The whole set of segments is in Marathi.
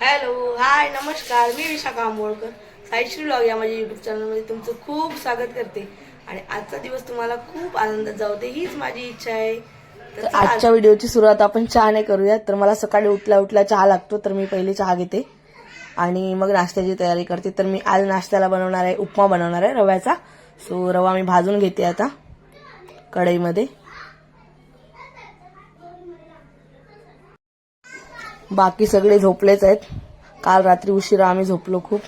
हॅलो हाय नमस्कार. मी विशाखा आंबोळकर. साईश्री ब्लॉग या माझ्या युट्यूब चॅनलमध्ये तुमचं खूप स्वागत करते. आणि आजचा दिवस तुम्हाला खूप आनंदात जाऊ दे हीच माझी इच्छा आहे. तर आजच्या व्हिडिओची सुरुवात आपण चहाने करूयात. तर मला सकाळी उठल्या उठल्या चहा लागतो तर मी पहिले चहा घेते. आणि मग नाश्त्याची तयारी करते. तर मी आज नाश्त्याला बनवणार आहे उपमा बनवणार आहे रव्याचा. सो रवा मी भाजून घेते आता कढईमध्ये. बाकी सगळे झोपलेच आहेत. काल रात्री उशिरा आम्ही झोपलो खूप.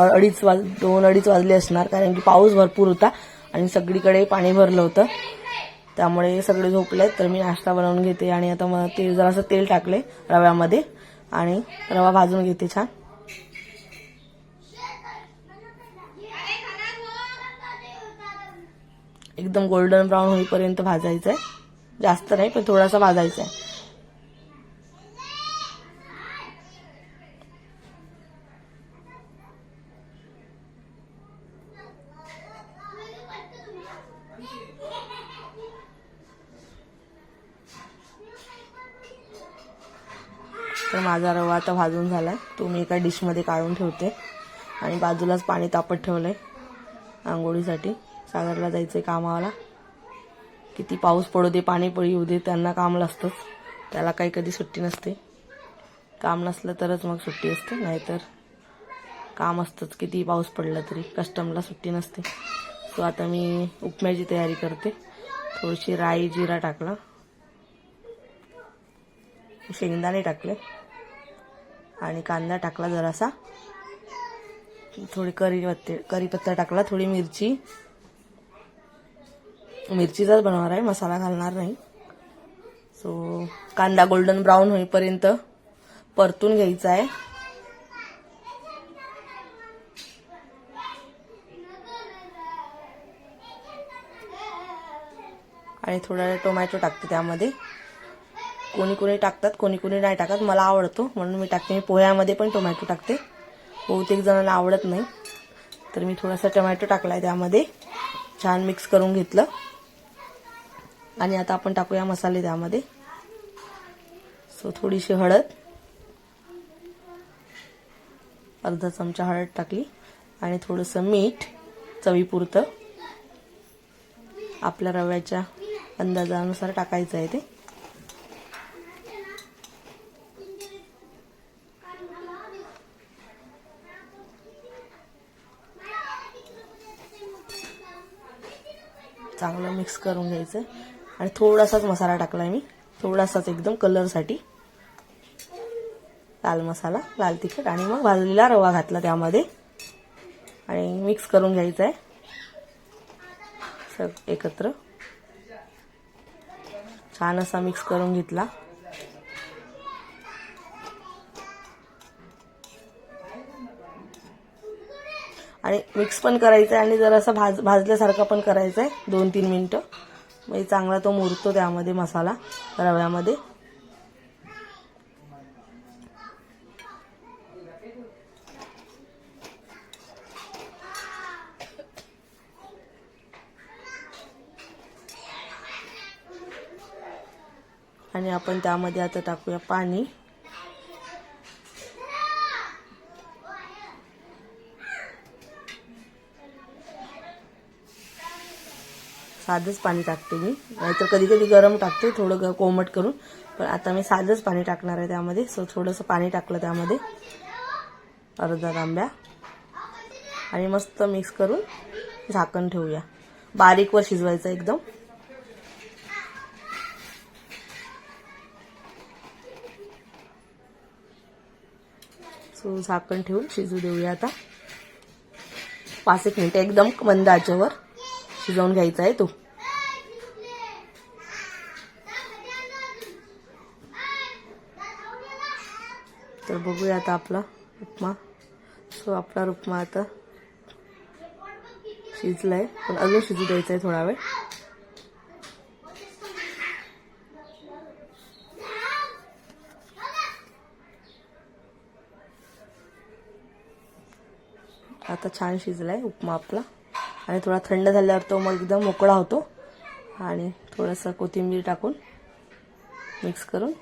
अडीच वाज दोन अडीच वाजले असणार कारण की पाऊस भरपूर होता आणि सगळीकडे पाणी भरलं होतं. त्यामुळे सगळे झोपलेत. तर मी नाश्ता बनवून घेते आणि आता मग ते जरासं तेल टाकले रव्यामध्ये आणि रवा भाजून घेते छान. एकदम गोल्डन ब्राऊन होईपर्यंत भाजायचं आहे जास्त नाही पण थोडासा भाजायचा आहे तर माझा रवा आता भाजून झाला आहे तो मी एका डिशमध्ये काढून ठेवते. आणि बाजूलाच पाणी तापत ठेवलं आहे आंघोळीसाठी. सागरला जायचं आहे कामाला. किती पाऊस पडू दे पाणी पडी येऊ दे त्यांना काम लागतंच त्याला काही कधी सुट्टी नसते. काम नसलं तरच मग सुट्टी असते नाहीतर काम असतंच. किती पाऊस पडला तरी कस्टमला सुट्टी नसते. सो आता मी उपम्याची तयारी करते. थोडीशी राई जिरा टाकला. शेंगदाणे टाकले. आणि कांदा टाकला जरासा. थोडी करी पत्ते करीपत्ता टाकला थोडी मिरची. मिरचीचाच बनवणार आहे मसाला घालणार नाही. सो कांदा गोल्डन ब्राऊन होईपर्यंत परतून घ्यायचा आहे. आणि थोडा टोमॅटो टाकते त्यामध्ये. कोणी कोणी टाकतात कोणी कोणी नाही टाकत. मला आवडतो म्हणून मी टाकते. मी पोह्यामध्ये पण टोमॅटो टाकते. बहुतेक जणांना आवडत नाही. तर मी थोडासा टोमॅटो टाकलाय त्यामध्ये. छान मिक्स करून घेतलं. आणि आता आपण टाकूया मसाले त्यामध्ये. सो थोडीशी हळद. अर्धा चमचा हळद टाकली. आणि थोडंसं मीठ चवीपुरतं. आपल्या रव्याच्या अंदाजानुसार टाकायचं आहे ते चांगलं मिक्स करून घ्यायचं आणि थोडासाच मसाला टाकलाय मी. थोडासाच एकदम कलरसाठी. लाल मसाला लाल तिखट आणि मग भाजलेला रवा घातला त्यामध्ये. आणि मिक्स करून घ्यायचं आहे सग एकत्र. छान असा मिक्स करून घेतला. आणि मिक्स पण करायचं आहे आणि जरासा भाज भाजल्यासारखं पण करायचं आहे दोन तीन मिनटं. म्हणजे चांगला तो मुरतो त्यामध्ये मसाला रव्यामध्ये. आणि आपण त्यामध्ये आता टाकूया पाणी. साधंच पाणी टाकते मी. नाहीतर कधी कधी गरम टाकते थोडं ग कोमट करून. पण आता मी साधंच पाणी टाकणार आहे त्यामध्ये. सो थोडंसं पाणी टाकलं त्यामध्ये. अर्धा तांब्या. आणि मस्त मिक्स करून झाकण ठेवूया. बारीकवर शिजवायचं एकदम. सो झाकण ठेवून शिजू देऊया आता. पाच एक मिनिटं एकदम मंद आचेवर. शिजवून घ्यायचा आहे तो. तर बघूया आता आपला उपमा. सो आपला उपमा आता शिजलाय पण अजून शिजू द्यायचा आहे थोडा वेळ. आता छान शिजलाय उपमा आपला. आणि थोडा थंड झाल्यावर तो मग एकदम मोकळा होतो. आणि थोडंसं कोथिंबीर टाकून मिक्स करून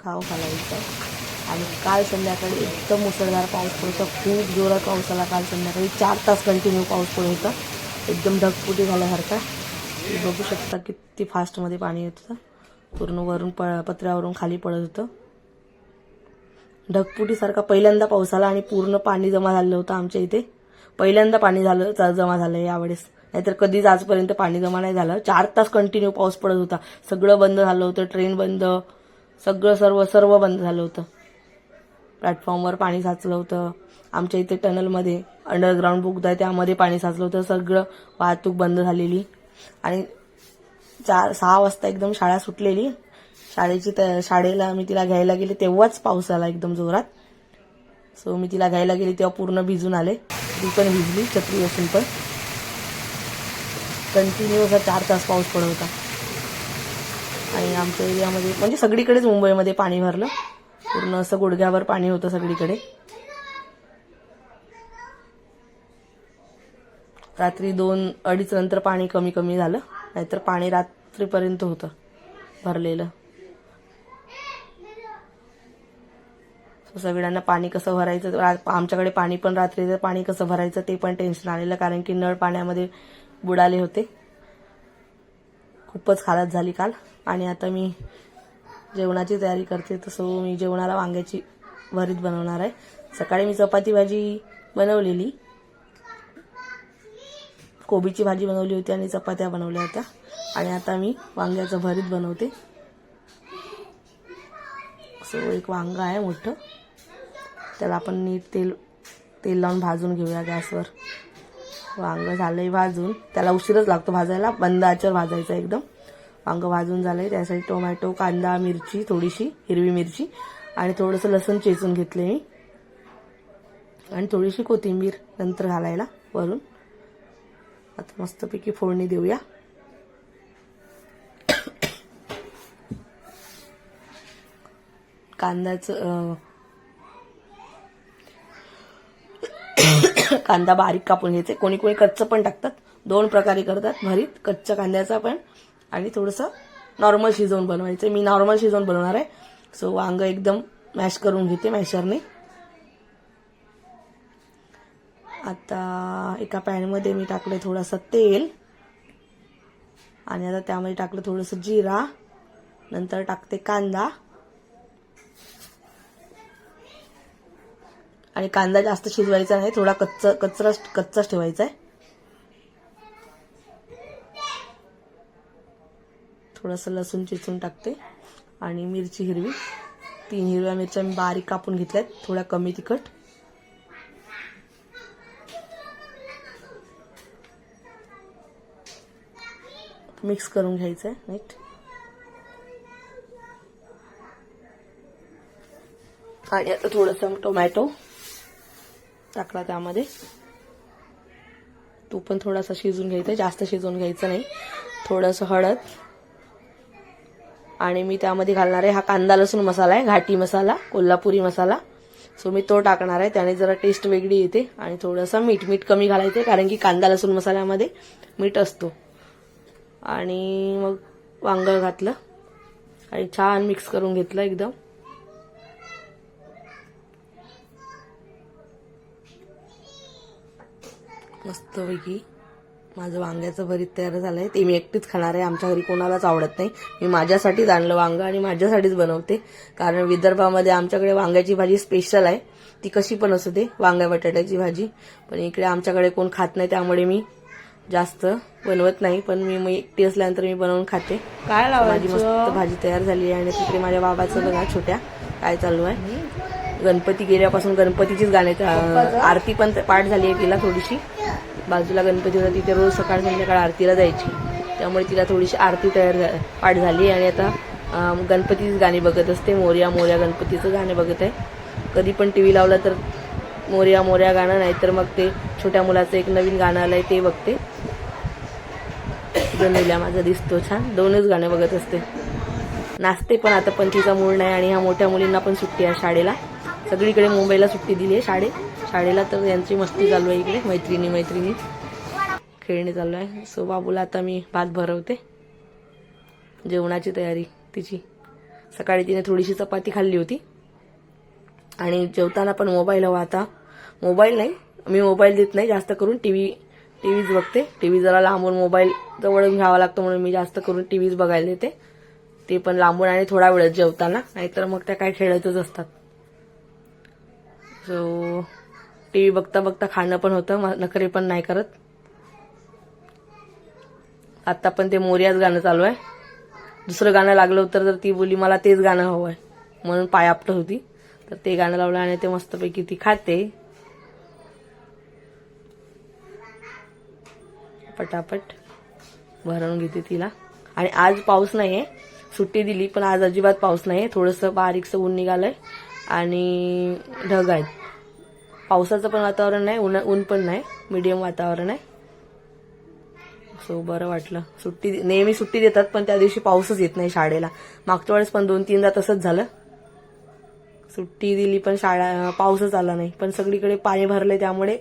खाऊ घालायचं. आणि काल संध्याकाळी एकदम मुसळधार पाऊस पडतो. खूप जोरात पाऊस आला काल संध्याकाळी. चार तास कंटिन्यू पाऊस पडत होता. एकदम ढगफुटी झाल्यासारखा. बघू शकता किती फास्टमध्ये पाणी येत होतं. पूर्ण वरून प पत्र्यावरून खाली पडत होतं. ढगपुटीसारखा पहिल्यांदा पाऊस आला आणि पूर्ण पाणी जमा झालं होतं आमच्या इथे. पहिल्यांदा पाणी झालं जमा झालं यावेळेस नाहीतर कधीच आजपर्यंत पाणी जमा नाही झालं. चार तास कंटिन्यू पाऊस पडत होता. सगळं बंद झालं होतं ट्रेन बंद. सगळं सर्व सर्व बंद झालं होतं. प्लॅटफॉर्मवर पाणी साचलं होतं. आमच्या इथे टनलमध्ये अंडरग्राऊंड बुक आहे त्यामध्ये पाणी साचलं होतं. सगळं वाहतूक बंद झालेली. आणि चार सहा वाजता एकदम शाळा सुटलेली. शाळेची शाळेला मी तिला घ्यायला गेले तेव्हाच पाऊस आला एकदम जोरात. सो मी तिला घ्यायला गेली तेव्हा पूर्ण भिजून आले. ती पण भिजली छत्री असून पण. कंटिन्यू असा चार तास पाऊस पडत होता. आणि आमच्या एरियामध्ये म्हणजे सगळीकडेच मुंबईमध्ये पाणी भरलं. पूर्ण असं गुडघ्यावर पाणी होतं सगळीकडे. रात्री दोन अडीच नंतर पाणी कमी कमी झालं. नाहीतर पाणी रात्रीपर्यंत होतं भरलेलं. सगळ्यांना पाणी कसं भरायचं? रा- आमच्याकडे पाणी पण रात्रीचं पाणी कसं भरायचं ते पण टेन्शन आलेलं कारण की नळ पाण्यामध्ये बुडाले होते. खूपच हालत झाली काल. आणि आता मी जेवणाची तयारी करते तसं मी जेवणाला वांग्याची भरीत बनवणार आहे. सकाळी मी चपाती भाजी बनवलेली. कोबीची भाजी बनवली होती आणि चपात्या बनवल्या होत्या. आणि आता मी वांग्याचं भरीत बनवते. सो एक वांगा आहे मोठं. त्याला आपण नीट तेल तेल लावून भाजून घेऊया गॅसवर. वांग झालंय भाजून. त्याला उशीरच लागतो भाजायला. बंद आचेवर भाजायचं एकदम. वांगं भाजून झालंय. त्यासाठी टोमॅटो कांदा मिरची थोडीशी हिरवी मिरची आणि थोडंसं लसूण चेचून घेतले मी. आणि थोडीशी कोथिंबीर नंतर घालायला वरून. आता मस्तपैकी फोडणी देऊया. कांद्याचं कांदा बारीक कापून घ्यायचे. कोणी कोणी कच्चं पण टाकतात. दोन प्रकारे करतात. भरीत कच्च्या कांद्याचा पण. आणि थोडंसं नॉर्मल शिजवून बनवायचं. मी नॉर्मल शिजवून बनवणार आहे. सो वांग एकदम मॅश करून घेते मॅशरने आता एका पॅनमध्ये मी टाकलं थोडंसं तेल. आणि आता त्यामध्ये टाकलं थोडंसं जिरा. नंतर टाकते कांदा. आणि कांदा जास्त शिजवायचा नाही थोडा कच्च कचरा कच्चाच ठेवायचा आहे. थोडंसं लसूण चिचून टाकते आणि मिरची हिरवी. तीन हिरव्या मिरच्या मी बारीक कापून घेतल्यात थोड्या कमी तिखट. मिक्स करून घ्यायचं आहे नीट. आणि आता थोडंसं टोमॅटो. टाकला त्यामध्ये. तू पण थोडासा शिजून घ्यायचा जास्त शिजवून घ्यायचं नाही. थोडंसं हळद. आणि मी त्यामध्ये घालणार आहे हा कांदा लसूण मसाला आहे घाटी मसाला कोल्हापुरी मसाला. सो मी तो टाकणार आहे. त्याने जरा टेस्ट वेगळी येते आणि थोडंसं मीठ मीठ कमी घालायचं कारण की कांदा लसूण मसाल्यामध्ये मीठ असतो. आणि मग वांग घातलं. आणि छान मिक्स करून घेतलं एकदम. मस्तपैकी माझं वांग्याचं भरीत तयार झालंय. ते मी एकटीच खाणार आहे. आमच्या घरी कोणालाच आवडत नाही. मी माझ्यासाठीच आणलं वांग आणि माझ्यासाठीच बनवते. कारण विदर्भामध्ये आमच्याकडे वांग्याची भाजी स्पेशल आहे. ती कशी पण असू दे वांग्या बटाट्याची भाजी. पण इकडे आमच्याकडे कोण खात नाही त्यामुळे मी जास्त बनवत नाही. पण मी मी एकटी असल्यानंतर मी बनवून खाते. काय माझी मस्त भाजी तयार झाली आहे आणि तिकडे माझ्या बाबाचं बघा छोट्या. काय चालू आहे. गणपती गेल्यापासून गणपतीचीच गाणे आरती पण पाठ झाली आहे तिला थोडीशी. बाजूला गणपती होता तिथे रोज सकाळ संध्याकाळ आरतीला जायची. त्यामुळे तिला थोडीशी आरती तयार झा- पाठ झाली आणि आता गणपतीच गाणी बघत असते. मोर्या मोर्या गणपतीचं गाणं बघत आहे. कधी पण टी व्ही लावला तर मोर्या मोर्या गाणं नाहीतर मग ते छोट्या मुलाचं एक नवीन गाणं आलंय ते बघते. जनुल्या माझा दिसतो छान. दोनच गाणं बघत असते. नाचते पण आता पण तिचा मूळ नाही आणि ह्या मोठ्या मुलींना पण सुट्टी आहे शाळेला. सगळीकडे मुंबईला सुट्टी दिली आहे शाळे शाळेला तर यांची मस्ती चालू आहे इकडे मैत्रिणी मैत्रिणी. खेळणे चालू आहे. सो बाबूला आता मी भात भरवते. जेवणाची तयारी तिची. सकाळी तिने थोडीशी चपाती खाल्ली होती. आणि जेवताना पण मोबाईल हवा आता. मोबाईल नाही मी मोबाईल देत नाही जास्त करून टी व्ही टी व्हीच बघते. टी व्ही जरा लांबून मोबाईल जवळून घ्यावा लागतो म्हणून मी जास्त करून टी व्हीच बघायला देते. ते पण लांबून आणि थोडा वेळच जेवताना. नाहीतर मग त्या काय खेळतच असतात. सो टी व्ही बघता बघता खाणं पण होतं म- नखरे पण नाही करत. आता पण ते मोर्याच गाणं चालू आहे. दुसरं गाणं लागलं होतं तर ती बोली मला तेच गाणं हवं आहे म्हणून पाय आपटत होती. तर ते गाणं लावलं आणि ते मस्तपैकी ती खाते. पटापट भरून घेते तिला. आणि आज पाऊस नाही आहे सुट्टी दिली पण आज अजिबात पाऊस नाही आहे थोडंसं बारीकसं ऊन निघालंय. आणि ढग आहेत. पावसाचं पण वातावरण नाही ऊन ऊन पण नाही मीडियम वातावरण आहे. सो बरं वाटलं. सुट्टी नेहमी सुट्टी देतात पण त्या दिवशी पाऊसच येत नाही शाळेला. मागच्या वेळेस पण दोन तीनदा तसंच झालं. सुट्टी दिली पण शाळा पाऊसच आला नाही. पण सगळीकडे पाणी भरले त्यामुळे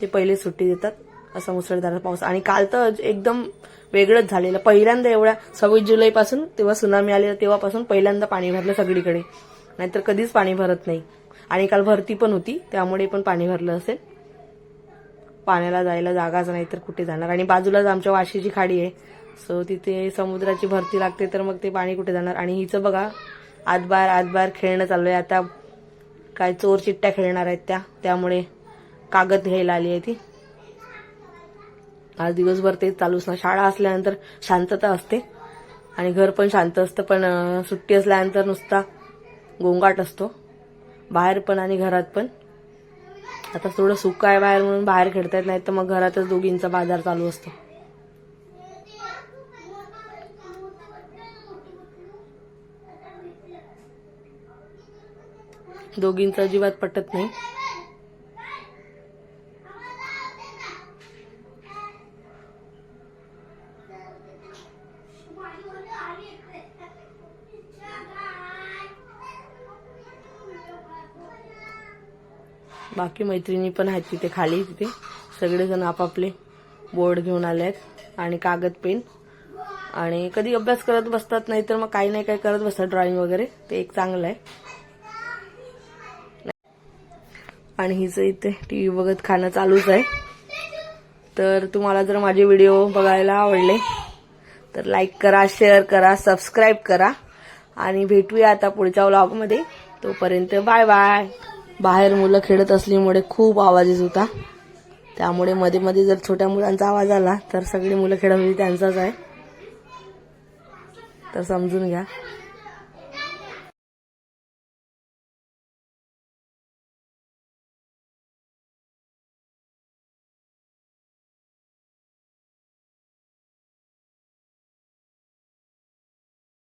ते पहिले सुट्टी देतात. असा मुसळधार पाऊस. आणि काल तर एकदम वेगळंच झालेलं. पहिल्यांदा एवढ्या सव्वीस जुलैपासून तेव्हा सुनामी आलेला तेव्हापासून पहिल्यांदा पाणी भरलं सगळीकडे. नाहीतर कधीच पाणी भरत नाही. आणि काल भरती पण होती त्यामुळे पण पाणी भरलं असेल. पाण्याला जायला जागाच नाही तर कुठे जाणार? आणि बाजूलाच आमच्या वाशीची खाडी आहे सो तिथे समुद्राची भरती लागते तर मग ते पाणी कुठे जाणार? आणि हिचं बघा आतबार आतबाहेर खेळणं चालू आहे. आता काय चोर चिट्ट्या खेळणार आहेत त्या त्यामुळे कागद घ्यायला आली आहे ती. आज दिवसभर तेच चालूच ना शाळा असल्यानंतर शांतता असते. आणि घर पण शांत असतं पण सुट्टी असल्यानंतर नुसता गोंगाट असतो. बाहेर पण आणि घरात पण. आता थोडं सुख आहे बाहेर म्हणून बाहेर खेळता येत नाही तर मग घरातच दोघींचा बाजार चालू असतो. दोघींचा अजिबात पटत नाही. बाकी मैत्रिणी पण आहेत तिथे खाली तिथे. सगळेजण आपापले बोर्ड घेऊन आले आहेत आणि कागद पेन. आणि कधी अभ्यास करत बसतात नाही तर मग काही नाही काही करत बसतात ड्रॉइंग वगैरे. ते एक चांगलं आहे. आणि हिचं इथे टी व्ही बघत खाणं चालूच आहे. तर तुम्हाला जर माझे व्हिडिओ बघायला आवडले तर लाईक करा शेअर करा सबस्क्राईब करा. आणि भेटूया आता पुढच्या व्लॉगमध्ये तोपर्यंत बाय बाय. बाहेर मुलं खेळत असल्यामुळे खूप आवाज येत होता. त्यामुळे मध्ये मध्ये जर छोट्या मुलांचा आवाज आला तर सगळी मुलं खेळत होती त्यांचाच आहे. तर समजून घ्या.